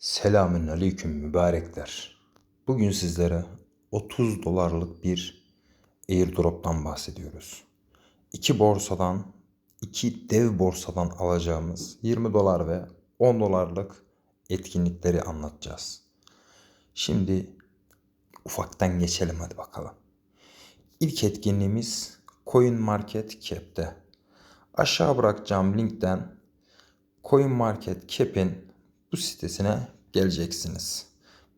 Selamün aleyküm mübarekler. Bugün sizlere 30 dolarlık bir airdrop'tan bahsediyoruz. İki borsadan, iki dev borsadan alacağımız 20 dolar ve 10 dolarlık etkinlikleri anlatacağız. Şimdi ufaktan geçelim hadi bakalım. İlk etkinliğimiz Coin Market Cap'te. Aşağı bırakacağım linkten Coin Market Cap'in bu sitesine geleceksiniz.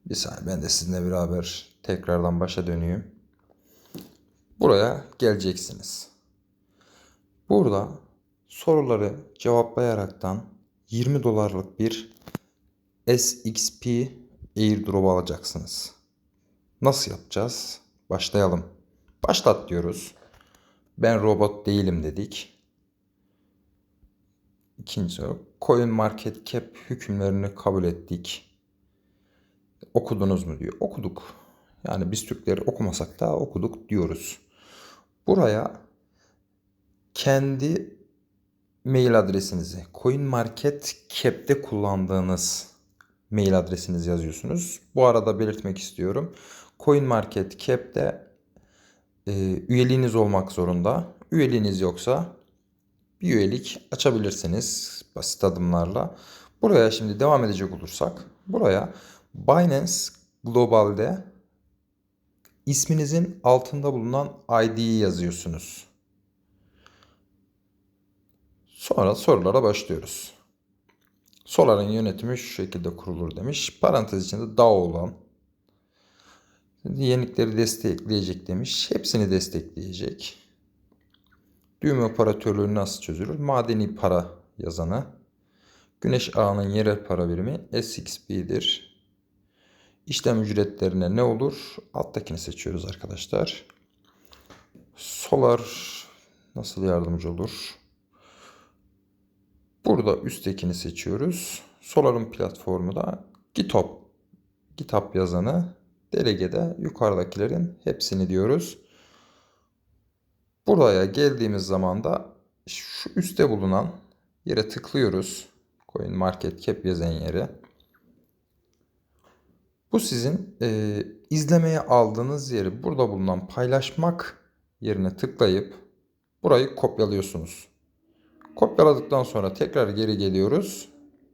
Bir saniye ben de sizinle beraber tekrardan başa döneyim. Buraya geleceksiniz. Burada soruları cevaplayaraktan 20 dolarlık bir SXP airdrop alacaksınız. Nasıl yapacağız? Başlayalım. Başlat diyoruz. Ben robot değilim dedik. İkinci soru. Coin Market Cap hükümlerini kabul ettik. Okudunuz mu diyor. Okuduk. Yani biz Türkleri okumasak da okuduk diyoruz. Buraya kendi mail adresinizi, Coin Market Cap'te kullandığınız mail adresinizi yazıyorsunuz. Bu arada belirtmek istiyorum. Coin Market Cap'te e, üyeliğiniz olmak zorunda. Üyeliğiniz yoksa bir üyelik açabilirsiniz basit adımlarla. Buraya şimdi devam edecek olursak buraya Binance Global'de isminizin altında bulunan ID'yi yazıyorsunuz. Sonra sorulara başlıyoruz. Solar'ın yönetimi şu şekilde kurulur demiş. Parantez içinde DAO olan yenilikleri destekleyecek demiş. Hepsini destekleyecek. Düğme operatörlüğü nasıl çözülür? Madeni para yazanı. Güneş ağının yerel para birimi SXP'dir. İşlem ücretlerine ne olur? Alttakini seçiyoruz arkadaşlar. Solar nasıl yardımcı olur? Burada üsttekini seçiyoruz. Solar'ın platformu da GitHub. GitHub yazanı. Delegede yukarıdakilerin hepsini diyoruz. Buraya geldiğimiz zaman da şu üstte bulunan yere tıklıyoruz. Coin Market Cap yazan yere. Bu sizin e, izlemeye aldığınız yeri burada bulunan paylaşmak yerine tıklayıp burayı kopyalıyorsunuz. Kopyaladıktan sonra tekrar geri geliyoruz.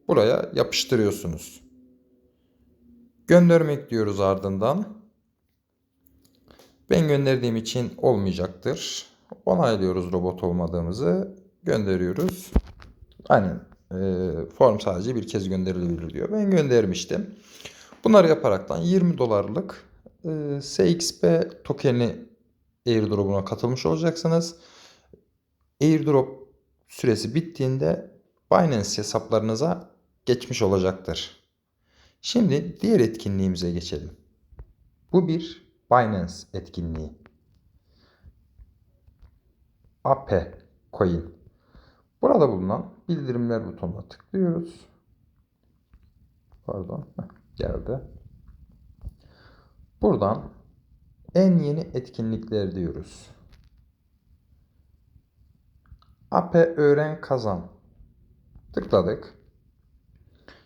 Buraya yapıştırıyorsunuz. Göndermek diyoruz ardından. Ben gönderdiğim için olmayacaktır. Onaylıyoruz robot olmadığımızı. Gönderiyoruz. Aynen. E, form sadece bir kez gönderilebilir diyor. Ben göndermiştim. Bunları yaparaktan 20 dolarlık e, SXP tokeni airdrop'una katılmış olacaksınız. Airdrop süresi bittiğinde Binance hesaplarınıza geçmiş olacaktır. Şimdi diğer etkinliğimize geçelim. Bu bir Binance etkinliği. AP Coin. Burada bulunan bildirimler butonuna tıklıyoruz. Pardon. Geldi. Buradan en yeni etkinlikler diyoruz. AP öğren kazan. Tıkladık.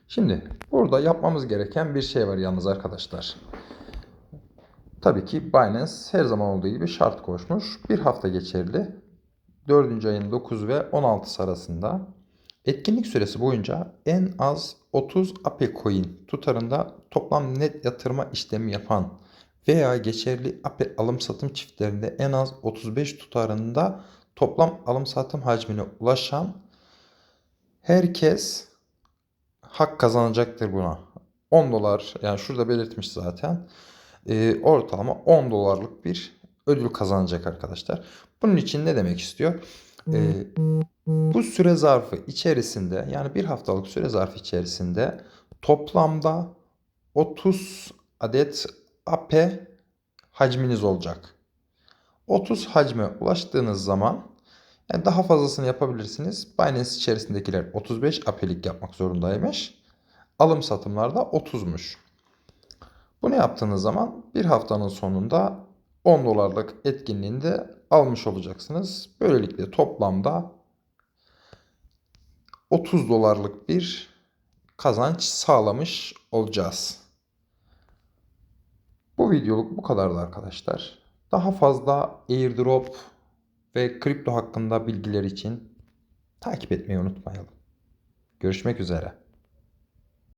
Şimdi burada yapmamız gereken bir şey var yalnız arkadaşlar. Tabii ki Binance her zaman olduğu gibi şart koşmuş. Bir hafta geçerli. 4. ayın 9 ve 16 arasında etkinlik süresi boyunca en az 30 APE coin tutarında toplam net yatırma işlemi yapan veya geçerli APE alım satım çiftlerinde en az 35 tutarında toplam alım satım hacmine ulaşan herkes hak kazanacaktır buna. 10 dolar yani şurada belirtmiş zaten e, ortalama 10 dolarlık bir ödül kazanacak arkadaşlar. Bunun için ne demek istiyor? E, bu süre zarfı içerisinde yani bir haftalık süre zarfı içerisinde toplamda 30 adet AP hacminiz olacak. 30 hacme ulaştığınız zaman yani daha fazlasını yapabilirsiniz. Binance içerisindekiler 35 AP'lik yapmak zorundaymış. Alım satımlarda 30'muş. Bunu yaptığınız zaman bir haftanın sonunda 10 dolarlık etkinliğinde almış olacaksınız. Böylelikle toplamda 30 dolarlık bir kazanç sağlamış olacağız. Bu videoluk bu kadardı arkadaşlar. Daha fazla airdrop ve kripto hakkında bilgiler için takip etmeyi unutmayalım. Görüşmek üzere.